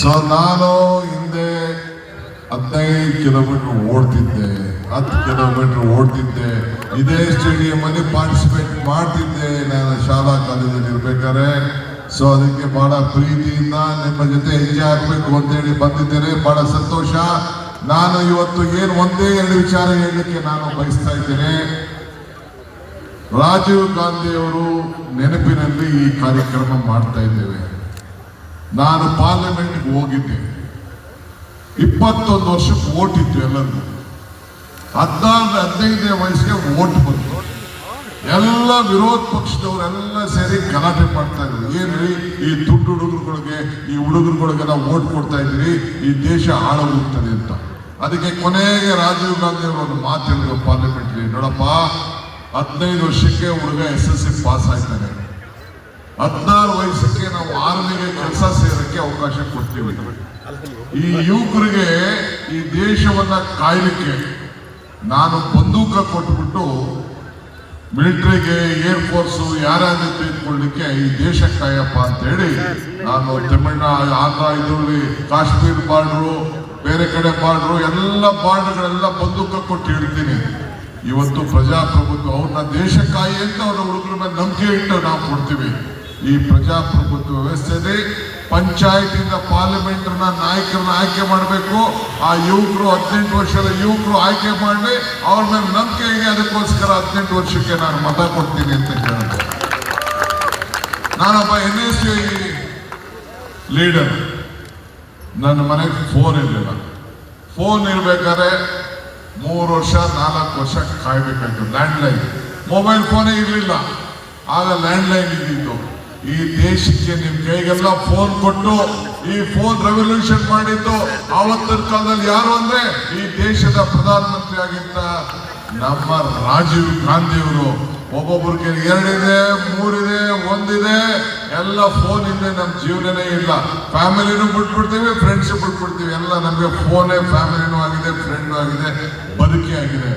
So ನಾನು ಹಿಂದೆ ಹದಿನೈದು ಕಿಲೋಮೀಟರ್ ಓಡ್ತಿದ್ದೆ, ಹತ್ತು ಕಿಲೋಮೀಟರ್ ಓಡ್ತಿದ್ದೆ. ಇದೇ ಸ್ಟೇಡಿಯಂ ಅಲ್ಲಿ ಪಾರ್ಟಿಸಿಪೇಟ್ ಮಾಡ್ತಿದ್ದೆ. ನಾನು ಶಾಲಾ ಕಾಲೇಜಲ್ಲಿ ಇರ್ಬೇಕಾದ್ರೆ. ಸೊ ಅದಕ್ಕೆ ಬಹಳ ಪ್ರೀತಿಯಿಂದ ನಿಮ್ಮ ಜೊತೆ ಹೆಜ್ಜೆ ಹಾಕ್ಬೇಕು ಅಂತೇಳಿ ಬಂದಿದ್ದೇನೆ. ಬಹಳ ಸಂತೋಷ. ನಾನು ಇವತ್ತು ಏನು ಒಂದೇ ಎರಡು ವಿಚಾರ ಹೇಳಲಿಕ್ಕೆ ನಾನು ಬಯಸ್ತಾ ಇದ್ದೇನೆ. ರಾಜೀವ್ ಗಾಂಧಿಯವರು ನೆನಪಿನಲ್ಲಿ ಈ ಕಾರ್ಯಕ್ರಮ ಮಾಡ್ತಾ ಇದ್ದೇವೆ. ನಾನು ಪಾರ್ಲಿಮೆಂಟ್ಗೆ ಹೋಗಿದ್ದೆ. ಇಪ್ಪತ್ತೊಂದು ವರ್ಷಕ್ಕೆ ವೋಟ್ ಇತ್ತು ಎಲ್ಲರಿಗೂ ಹದಿನಾರು ಹದಿನೈದನೇ ವಯಸ್ಸಿಗೆ ಓಟ್ ಬಂತು. ಎಲ್ಲ ವಿರೋಧ ಪಕ್ಷದವರೆಲ್ಲ ಸೇರಿ ಗಲಾಟೆ ಮಾಡ್ತಾ ಇದ್ರು. ಏನ್ರಿ, ಈ ದುಡ್ಡು ಹುಡುಗರುಗಳಿಗೆ, ಈ ಹುಡುಗರುಗಳಿಗೆಲ್ಲ ಓಟ್ ಕೊಡ್ತಾ ಇದ್ರಿ ಈ ದೇಶ ಹಾಳು ಹೋಗ್ತದೆ ಅಂತ. ಅದಕ್ಕೆ ಕೊನೆಗೆ ರಾಜೀವ್ ಗಾಂಧಿ ಅವರು ಮಾತು ಹೇಳಿದ್ರು ಪಾರ್ಲಿಮೆಂಟ್ಲಿ ನೋಡಪ್ಪ ಹದಿನೈದು ವರ್ಷಕ್ಕೆ ಹುಡುಗ ಎಸ್ ಎಸ್ ಸಿ ಪಾಸ್ ಆಗ್ತಾನೆ. ಹದಿನಾರು ವಯಸ್ಸಕ್ಕೆ ನಾವು ಆರ್ಮಿಗೆ ಕೆಲಸ ಸೇರಕ್ಕೆ ಅವಕಾಶ ಕೊಡ್ತೀವಿ. ಈ ಯುವಕರಿಗೆ ಈ ದೇಶವನ್ನ ಕಾಯ್ಲಿಕ್ಕೆ ನಾನು ಬಂದೂಕ ಕೊಟ್ಬಿಟ್ಟು ಮಿಲಿಟರಿಗೆ, ಏರ್ ಫೋರ್ಸ್ ಯಾರಾದ್ರೂ ತೆಗೆದುಕೊಳ್ಳಿಕ್ಕೆ ಈ ದೇಶ ಕಾಯಪ್ಪ ಅಂತ ಹೇಳಿ ನಾನು ತಮಿಳ್ನಾಡು ಆಂಧ್ರ, ಇದರಲ್ಲಿ ಕಾಶ್ಮೀರ್ ಬಾರ್ಡ್ರು, ಬೇರೆ ಕಡೆ ಬಾರ್ಡ್ರು, ಎಲ್ಲ ಬಾರ್ಡ್ಗಳೆಲ್ಲ ಬಂದೂಕ ಕೊಟ್ಟು ಹೇಳ್ತೀನಿ ಇವತ್ತು ಪ್ರಜಾಪ್ರಭುತ್ವ, ಅವ್ರನ್ನ ದೇಶಕ್ಕಾಗಿ ಅಂತ ಅವ್ರ ಹುಡುಗರ ಮೇಲೆ ನಂಬಿಕೆ ಇಟ್ಟು ನಾವು ಕೊಡ್ತೀವಿ. ಈ ಪ್ರಜಾಪ್ರಭುತ್ವ ವ್ಯವಸ್ಥೆಯಲ್ಲಿ ಪಾರ್ಲಿಮೆಂಟ್ ನಾಯಕರನ್ನ ಆಯ್ಕೆ ಮಾಡಬೇಕು. ಆ ಯುವಕರು ಹದಿನೆಂಟು ವರ್ಷದ ಯುವಕರು ಆಯ್ಕೆ ಮಾಡಿ ಅವ್ರ ಮೇಲೆ ನಂಬಿಕೆ ಇದೆ, ಅದಕ್ಕೋಸ್ಕರ ಹದಿನೆಂಟು ವರ್ಷಕ್ಕೆ ನಾನು ಮತ ಕೊಡ್ತೀನಿ ಅಂತ ಹೇಳಿದೆ. ನಾನೊಬ್ಬ ಎನ್ ಎಸ್ ಸಿ ಲೀಡರ್ ನನ್ನ ಮನೆಗೆ ಫೋನ್ ಇರಲಿಲ್ಲ. ಫೋನ್ ಇರ್ಬೇಕಾದ್ರೆ ಮೂರು ವರ್ಷ, ನಾಲ್ಕು ವರ್ಷ ಕಾಯ್ಬೇಕಾಯ್ತು. ಲ್ಯಾಂಡ್ಲೈನ್ ಮೊಬೈಲ್ ಫೋನೇ ಇರಲಿಲ್ಲ. ಆಗ ಲ್ಯಾಂಡ್ಲೈನ್ ಇದ್ದಿತ್ತು. ಈ ದೇಶಕ್ಕೆ ನಿಮ್ ಕೈಗೆಲ್ಲ ಫೋನ್ ಕೊಟ್ಟು, ಈ ಫೋನ್ ರೆವಲ್ಯೂಷನ್ ಮಾಡಿದ್ದು ಆವತ್ತಿನ ಕಾಲದಲ್ಲಿ ಯಾರು ಅಂದ್ರೆ ಈ ದೇಶದ ಪ್ರಧಾನಮಂತ್ರಿ ಆಗಿದ್ದ ನಮ್ಮ ರಾಜೀವ್ ಗಾಂಧಿ ಅವರು ಒಬ್ಬೊಬ್ಬರಿಗೆ ಎರಡಿದೆ, ಮೂರಿದೆ, ಒಂದಿದೆ. ಎಲ್ಲ ಫೋನ್ ಇದೆ ನಮ್ಮ ಜೀವನನೇ ಇಲ್ಲ. ಫ್ಯಾಮಿಲಿನೂ ಬಿಟ್ಬಿಡ್ತೀವಿ ಫ್ರೆಂಡ್ಸ್ ಬಿಟ್ಬಿಡ್ತೀವಿ. ಎಲ್ಲ ನಮಗೆ ಫೋನೇ ಫ್ಯಾಮಿಲಿನೂ ಆಗಿದೆ ಫ್ರೆಂಡ್ ಆಗಿದೆ, ಬದುಕಿ ಆಗಿದೆ.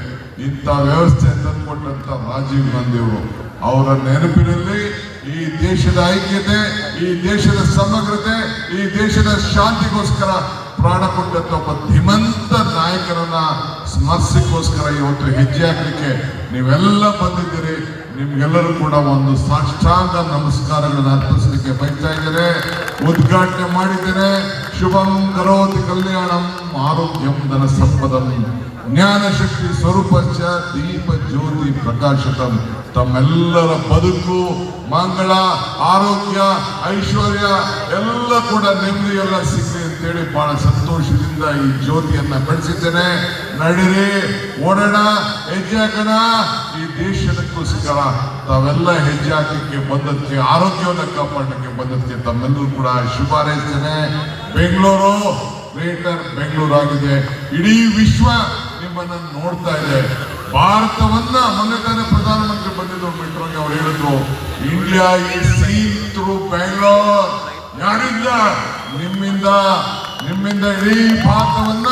ಇಂಥ ವ್ಯವಸ್ಥೆ ತಂದ್ಕೊಟ್ಟಂತ ರಾಜೀವ್ ಗಾಂಧಿ ಅವರು ನೆನಪಿನಲ್ಲಿ ಈ ದೇಶದ ಐಕ್ಯತೆ, ಈ ದೇಶದ ಸಮಗ್ರತೆ, ಈ ದೇಶದ ಶಾಂತಿಗೋಸ್ಕರ ಪ್ರಾಣ ಕೊಟ್ಟಂತ ಒಬ್ಬ ಧೀಮಂತ ನಾಯಕರನ್ನ ಸ್ಮರಿಸಕ್ಕೋಸ್ಕರ ಇವತ್ತು ಹೆಜ್ಜೆ ಹಾಕಲಿಕ್ಕೆ ನೀವೆಲ್ಲ ಬಂದಿದ್ದೀರಿ. ನಿಮ್ಗೆಲ್ಲರೂ ಕೂಡ ಒಂದು ಸಾಕ್ಷಾಂಗ ನಮಸ್ಕಾರಗಳನ್ನು ಅರ್ಪಿಸಲಿಕ್ಕೆ ಬಯಸ್ತಾ ಇದ್ದೇನೆ. ಉದ್ಘಾಟನೆ ಮಾಡಿದ್ದೇನೆ. ಶುಭಂ ಕರೋತಿ ಕಲ್ಯಾಣಂ ಆರೋಗ್ಯಂ ಧನ ಸಂಪದಂ ಜ್ಞಾನ ಶಕ್ತಿ ಸ್ವರೂಪ ದೀಪ ಜ್ಯೋತಿ ಪ್ರಕಾಶಕಂ. ತಮ್ಮೆಲ್ಲರ ಬದುಕು, ಮಂಗಳ, ಆರೋಗ್ಯ, ಐಶ್ವರ್ಯ ಎಲ್ಲ ಕೂಡ ನೆಮ್ಮದಿ ಎಲ್ಲ ಸಿಗಲಿ. ಅಂತೇಳಿ ಬಹಳ ಸಂತೋಷದಿಂದ ಈ ಜ್ಯೋತಿಯನ್ನ ಬೆಳೆಸಿದ್ದೇನೆ. ನಡಿರಿ, ಓಡೋಣ, ಹೆಜ್ಜೆ ಹಾಕೋಣ. ಈ ದೇಶದಕ್ಕೋಸ್ಕರ ತಾವೆಲ್ಲ ಹೆಜ್ಜೆ ಹಾಕಕ್ಕೆ ಬಂದಕ್ಕೆ ಆರೋಗ್ಯವನ್ನು ಕಾಪಾಡಕ್ಕೆ ಬಂದಕ್ಕೆ ತಮ್ಮೆಲ್ಲರೂ ಕೂಡ ಶುಭ ಬೆಂಗಳೂರು, ಗ್ರೇಟರ್ ಬೆಂಗಳೂರು ಆಗಿದೆ. ಇಡೀ ವಿಶ್ವ ನಿಮ್ಮನ್ನ ನೋಡ್ತಾ ಇದೆ. ಭಾರತವನ್ನ ಮೊನ್ನೆ ಪ್ರಧಾನಮಂತ್ರಿ ಬಂದಿದ್ರು ಮೆಟ್ರೋಗೆ ಅವ್ರು ಹೇಳಿದ್ರು, ಇಂಡಿಯಾ ಈ ಸೀನ್ ಥ್ರೂ ಬೆಂಗಳೂರು ಯಾರಿಂದ ನಿಮ್ಮಿಂದ ನಿಮ್ಮಿಂದ ಇಡೀ ಭಾರತವನ್ನ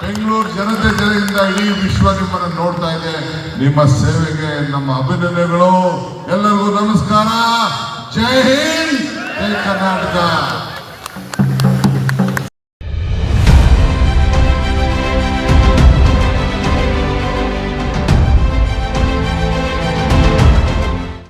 ಬೆಂಗಳೂರು ಜನತೆ ಜನರಿಂದ ಇಡೀ ವಿಶ್ವ ನಿಮ್ಮನ್ನು ನೋಡ್ತಾ ಇದೆ. ನಿಮ್ಮ ಸೇವೆಗೆ, ನಮ್ಮ ಅಭಿನಂದನೆಗಳು. ಎಲ್ಲರಿಗೂ ನಮಸ್ಕಾರ. ಜೈ ಹಿಂದ್, ಜೈ ಕರ್ನಾಟಕ.